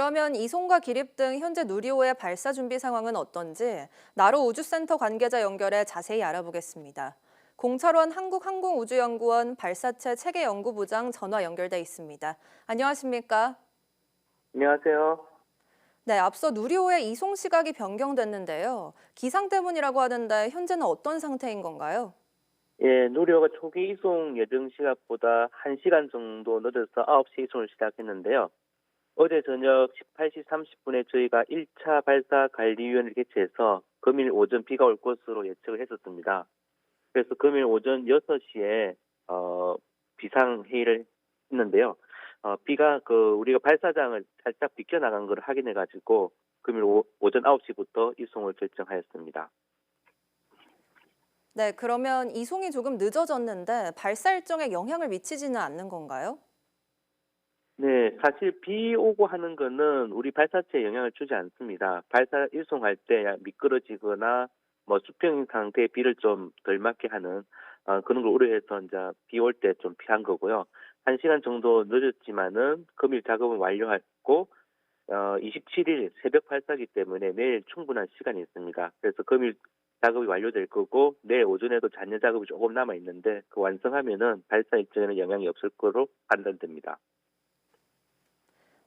그러면 이송과 기립 등 현재 누리호의 발사 준비 상황은 어떤지 나로 우주센터 관계자 연결해 자세히 알아보겠습니다. 공차론 한국항공우주연구원 발사체 체계 연구부장 전화 연결돼 있습니다. 안녕하십니까? 안녕하세요. 네, 앞서 누리호의 이송 시각이 변경됐는데요. 기상 때문이라고 하는데 현재는 어떤 상태인 건가요? 예, 누리호가 초기 이송 예정 시각보다 1시간 정도 늦어서 9시 이송을 시작했는데요. 어제 저녁 18시 30분에 저희가 1차 발사 관리위원회를 개최해서 금일 오전 비가 올 것으로 예측을 했었습니다. 그래서 금일 오전 6시에 어, 비상 회의를 했는데요. 어, 비가 그 우리가 발사장을 살짝 비껴 나간 걸 확인해 가지고 금일 오, 오전 9시부터 이송을 결정하였습니다. 네, 그러면 이송이 조금 늦어졌는데 발사 일정에 영향을 미치지는 않는 건가요? 네, 사실 비 오고 하는 거는 우리 발사체에 영향을 주지 않습니다. 발사 이송할 때 미끄러지거나 뭐 수평 상태의 비를 좀 덜 맞게 하는 어, 그런 걸 우려해서 이제 비 올 때 좀 피한 거고요. 한 시간 정도 늦었지만은 금일 작업은 완료했고 어, 27일 새벽 발사기 때문에 내일 충분한 시간이 있습니다. 그래서 금일 작업이 완료될 거고 내일 오전에도 잔여 작업이 조금 남아 있는데 그 완성하면은 발사 일정에는 영향이 없을 거로 판단됩니다.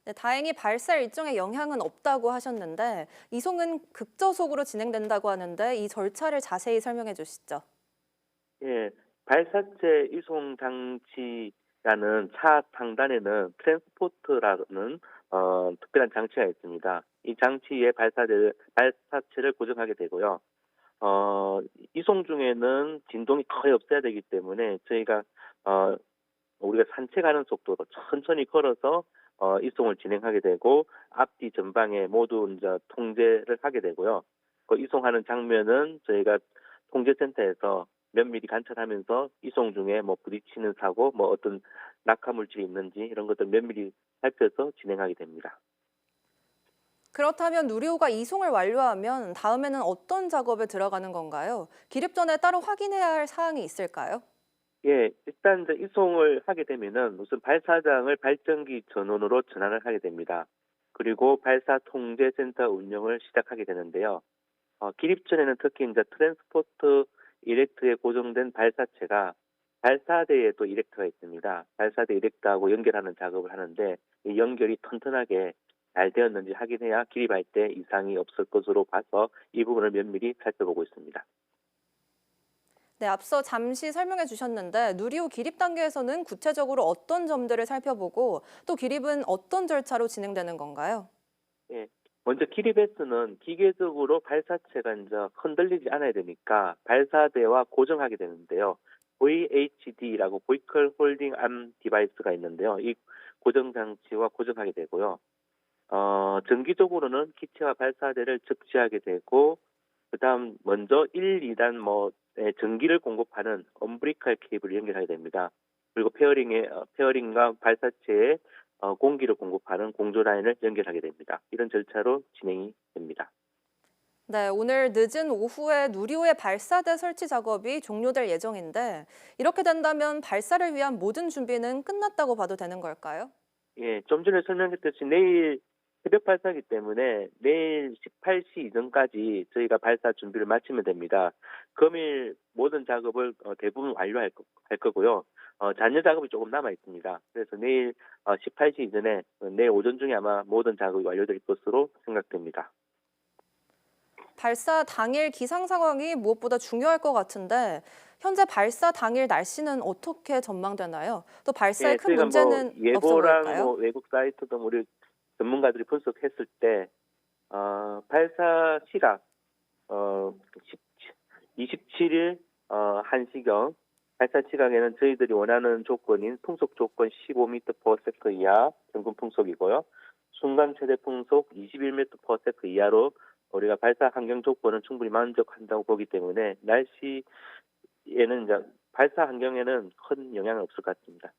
네, 다행히 발사 일정에 영향은 없다고 하셨는데 이송은 극저속으로 진행된다고 하는데 이 절차를 자세히 설명해 주시죠. 예, 발사체 이송 장치라는 차 상단에는 트랜스포트라는 어, 특별한 장치가 있습니다. 이 장치에 발사체를, 발사체를 고정하게 되고요. 어, 이송 중에는 진동이 거의 없어야 되기 때문에 저희가 어, 우리가 산책하는 속도로 천천히 걸어서 어, 이송을 진행하게 되고 앞뒤 전방에 모두 이제 통제를 하게 되고요. 그 이송하는 장면은 저희가 통제센터에서 면밀히 관찰하면서 이송 중에 뭐 부딪히는 사고, 뭐 어떤 낙하 물질이 있는지 이런 것들 면밀히 살펴서 진행하게 됩니다. 그렇다면 누리호가 이송을 완료하면 다음에는 어떤 작업에 들어가는 건가요? 기립 전에 따로 확인해야 할 사항이 있을까요? 예, 일단 이제 이송을 하게 되면은 우선 발사장을 발전기 전원으로 전환을 하게 됩니다. 그리고 발사 통제 센터 운영을 시작하게 되는데요. 어, 기립 전에는 특히 이제 트랜스포트 이렉트에 고정된 발사체가 발사대에 또 이렉트가 있습니다. 발사대 이렉트하고 연결하는 작업을 하는데 이 연결이 튼튼하게 잘 되었는지 확인해야 기립할 때 이상이 없을 것으로 봐서 이 부분을 면밀히 살펴보고 있습니다. 네, 앞서 잠시 설명해 주셨는데 누리호 기립 단계에서는 구체적으로 어떤 점들을 살펴보고 또 기립은 어떤 절차로 진행되는 건가요? 예. 먼저 기립에서는 기계적으로 발사체가 이제 흔들리지 않아야 되니까 발사대와 고정하게 되는데요. VHD라고 Vehicle Holding Arm Device가 있는데요. 이 고정 장치와 고정하게 되고요. 어, 정기적으로는 기체와 발사대를 적시하게 되고 그다음 먼저 1, 2단 뭐 예, 전기를 공급하는 엄브리칼 케이블을 연결하게 됩니다. 그리고 페어링에 어, 페어링과 발사체에 어, 공기를 공급하는 공조 라인을 연결하게 됩니다. 이런 절차로 진행이 됩니다. 네, 오늘 늦은 오후에 누리호의 발사대 설치 작업이 종료될 예정인데 이렇게 된다면 발사를 위한 모든 준비는 끝났다고 봐도 되는 걸까요? 예, 좀 전에 설명했듯이 내일 새벽 발사기 때문에 내일 18시 이전까지 저희가 발사 준비를 마치면 됩니다. 금일 모든 작업을 어, 대부분 완료할 거, 할 거고요. 어, 잔여 작업이 조금 남아 있습니다. 그래서 내일 어, 18시 이전에 어, 내일 오전 중에 아마 모든 작업이 완료될 것으로 생각됩니다. 발사 당일 기상 상황이 무엇보다 중요할 것 같은데 현재 발사 당일 날씨는 어떻게 전망되나요? 또 발사에 예, 큰 저희가 문제는 뭐 없어 예보랑 보일까요? 뭐 외국 사이트 등 우리 전문가들이 분석했을 때 어, 발사 시각 어, 27일 어, 1시경 발사 시각에는 저희들이 원하는 조건인 풍속 조건 15m/s 이하 평균 풍속이고요. 순간 최대 풍속 21m/s 이하로 우리가 발사 환경 조건은 충분히 만족한다고 보기 때문에 날씨에는 이제 발사 환경에는 큰 영향은 없을 것 같습니다.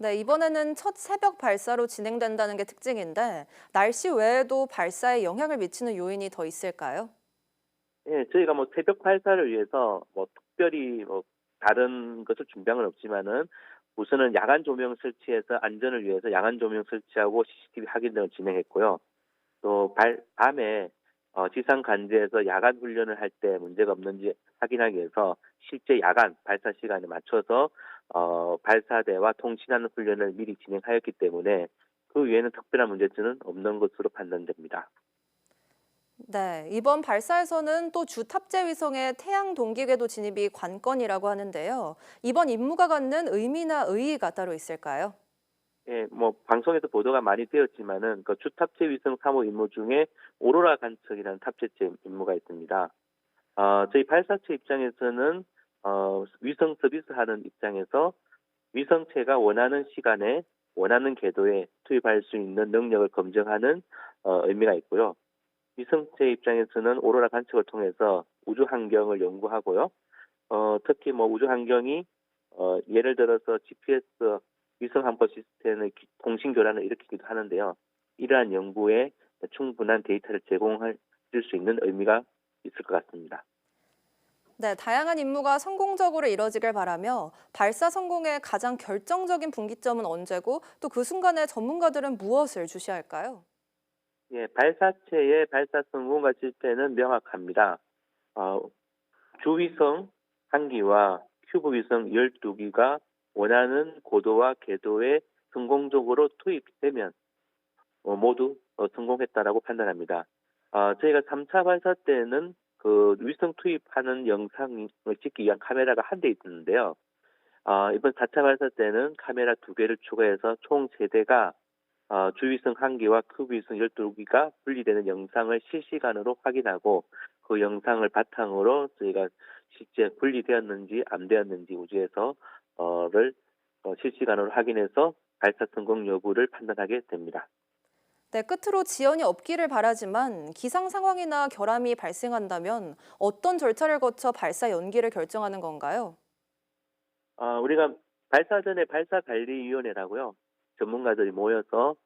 네, 이번에는 첫 새벽 발사로 진행된다는 게 특징인데 날씨 외에도 발사에 영향을 미치는 요인이 더 있을까요? 예, 저희가 뭐 새벽 발사를 위해서 뭐 특별히 뭐 다른 것을 준비한 건 없지만은 우선은 야간 조명 설치해서 안전을 위해서 야간 조명 설치하고 CCTV 확인 등을 진행했고요. 또 발- 밤에 어, 지상 관제에서 야간 훈련을 할 때 문제가 없는지 확인하기 위해서 실제 야간 발사 시간에 맞춰서 어, 발사대와 통신하는 훈련을 미리 진행하였기 때문에 그 외에는 특별한 문제점은 없는 것으로 판단됩니다. 네, 이번 발사에서는 또 주 탑재 위성의 태양 동기궤도 진입이 관건이라고 하는데요. 이번 임무가 갖는 의미나 의의가 따로 있을까요? 예, 뭐 방송에서 보도가 많이 되었지만은 그 주탑재 위성 3호 임무 중에 오로라 관측이라는 탑재체 임무가 있습니다. 어, 저희 발사체 입장에서는 어, 위성 서비스하는 입장에서 위성체가 원하는 시간에 원하는 궤도에 투입할 수 있는 능력을 검증하는 어, 의미가 있고요. 위성체 입장에서는 오로라 관측을 통해서 우주 환경을 연구하고요. 어, 특히 뭐 우주 환경이 어, 예를 들어서 GPS 위성 함거 시스템의 기- 통신 교란을 일으키기도 하는데요. 이러한 연구에 충분한 데이터를 제공할 수 있는 의미가 있을 것 같습니다. 네, 다양한 임무가 성공적으로 이뤄지길 바라며 발사 성공의 가장 결정적인 분기점은 언제고 또 그 순간에 전문가들은 무엇을 주시할까요? 예, 발사체의 발사 성공과 실패는 명확합니다. 어, 주위성 한 기와 큐브 위성 12기가 원하는 고도와 궤도에 성공적으로 투입되면 어, 모두 어, 성공했다라고 판단합니다. 어, 저희가 3차 발사 때는 그 위성 투입하는 영상을 찍기 위한 카메라가 한 대 있었는데요. 어, 이번 4차 발사 때는 카메라 두 개를 추가해서 총 세 대가 어, 주위성 한 개와 큐브위성 12기가 분리되는 영상을 실시간으로 확인하고 그 영상을 바탕으로 저희가 실제 분리되었는지 안 되었는지 우주에서 어를 어, 실시간으로 확인해서 발사 성공 여부를 판단하게 됩니다. 네, 끝으로 지연이 없기를 바라지만 기상 상황이나 결함이 발생한다면 어떤 절차를 거쳐 발사 연기를 결정하는 건가요? 어, 우리가 발사 전에 발사관리위원회라고요. 전문가들이 모여서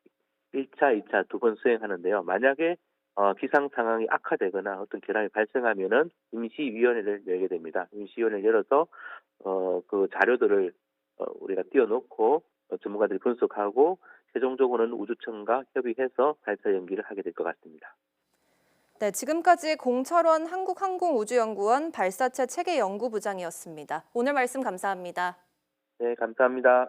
1차, 2차 두 번 수행하는데요. 만약에 어, 기상 상황이 악화되거나 어떤 결함이 발생하면은 임시위원회를 열게 됩니다. 임시위원회를 열어서 어, 그 자료들을 어, 우리가 띄워놓고 어, 전문가들이 분석하고 최종적으로는 우주청과 협의해서 발사 연기를 하게 될 것 같습니다. 네, 지금까지 공철원 한국항공우주연구원 발사체 체계 연구부장이었습니다. 오늘 말씀 감사합니다. 네, 감사합니다.